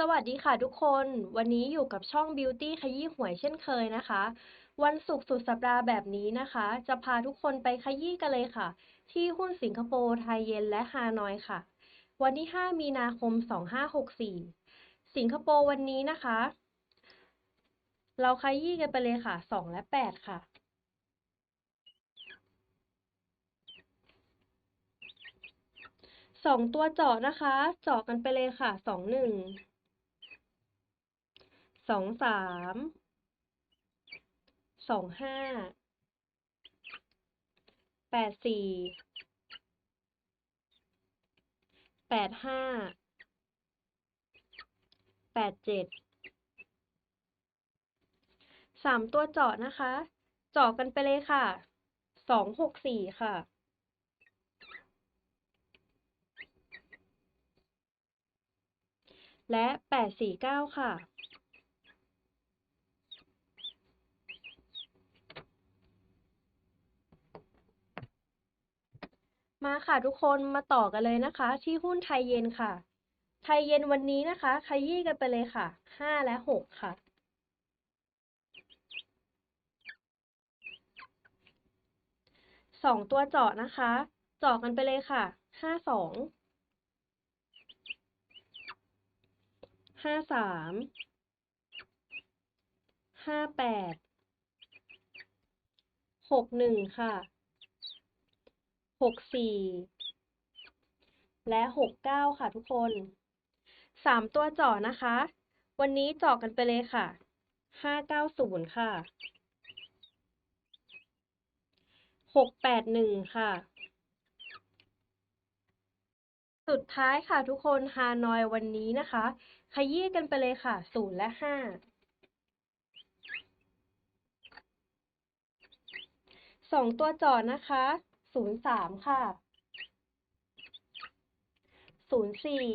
สวัสดีค่ะทุกคน วันนี้อยู่กับช่อง Beauty ขยี้หวยเช่นเคยนะคะ วันศุกร์สุดสัปดาห์แบบนี้นะคะ จะพาทุกคนไปขยี้กันเลยค่ะ ที่หุ้นสิงคโปร์ไทยเยนและฮานอยค่ะ วันที่ 5 มีนาคม 2564 สิงคโปร์วันนี้นะคะ เราขยี้กันไปเลยค่ะ 2 และ 8 ค่ะสองตัวเจาะนะคะ เจาะกันไปเลยค่ะสองหนึ่ง สองสามสองห้าแปดสี่แปดห้าแปดเจ็ดสามตัวเจาะนะคะ เจาะกันไปเลยค่ะสองหกสี่ค่ะและแปดสี่เก้าค่ะ มาค่ะทุกคนมาต่อกันเลยนะคะ ที่หุ้นไทยเย็นค่ะ ไทยเย็นวันนี้นะคะขยี้กันไปเลยค่ะห้าและหกค่ะ สองตัวเจาะนะคะ เจาะกันไปเลยค่ะห้าสองห้าสามห้าแปดหกหนึ่งค่ะ หกสี่และหกเก้าค่ะทุกคนสามตัวจาะนะคะ วันนี้จาะกันไปเลยค่ะห้าเก้าศูนย์ค่ะหกแปดหนึ่งค่ะ สุดท้ายค่ะทุกคนฮานอยวันนี้นะคะ ขยี้กันไปเลยค่ะศูนย์และห้าสองตัวจอดนะคะ ศูนย์สามค่ะศูนย์สี่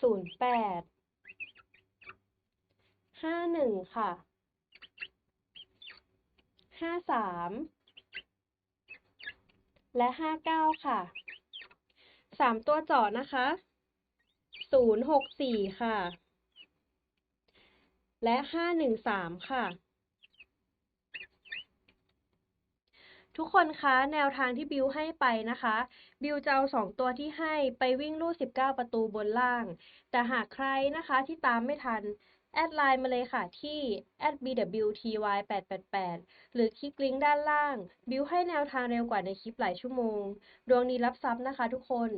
ศูนย์แปดห้าหนึ่งค่ะห้าสามและห้าเก้าค่ะสามตัวเจาะนะคะศูนย์หกสี่ค่ะ และห้าหนึ่งสามค่ะ ทุกคนคะแนวทางที่บิวให้ไปนะคะ บิวจะเอาสองตัวที่ให้ไปวิ่งลู่ 19 ประตูบนล่าง แต่หากใครนะคะที่ตามไม่ทัน แอดไลน์มาเลยค่ะที่ @bwty888 หรือคลิกลิงก์ด้านล่าง บิวให้แนวทางเร็วกว่าในคลิปหลายชั่วโมง ดวงนี้รับทรัพย์นะคะทุกคน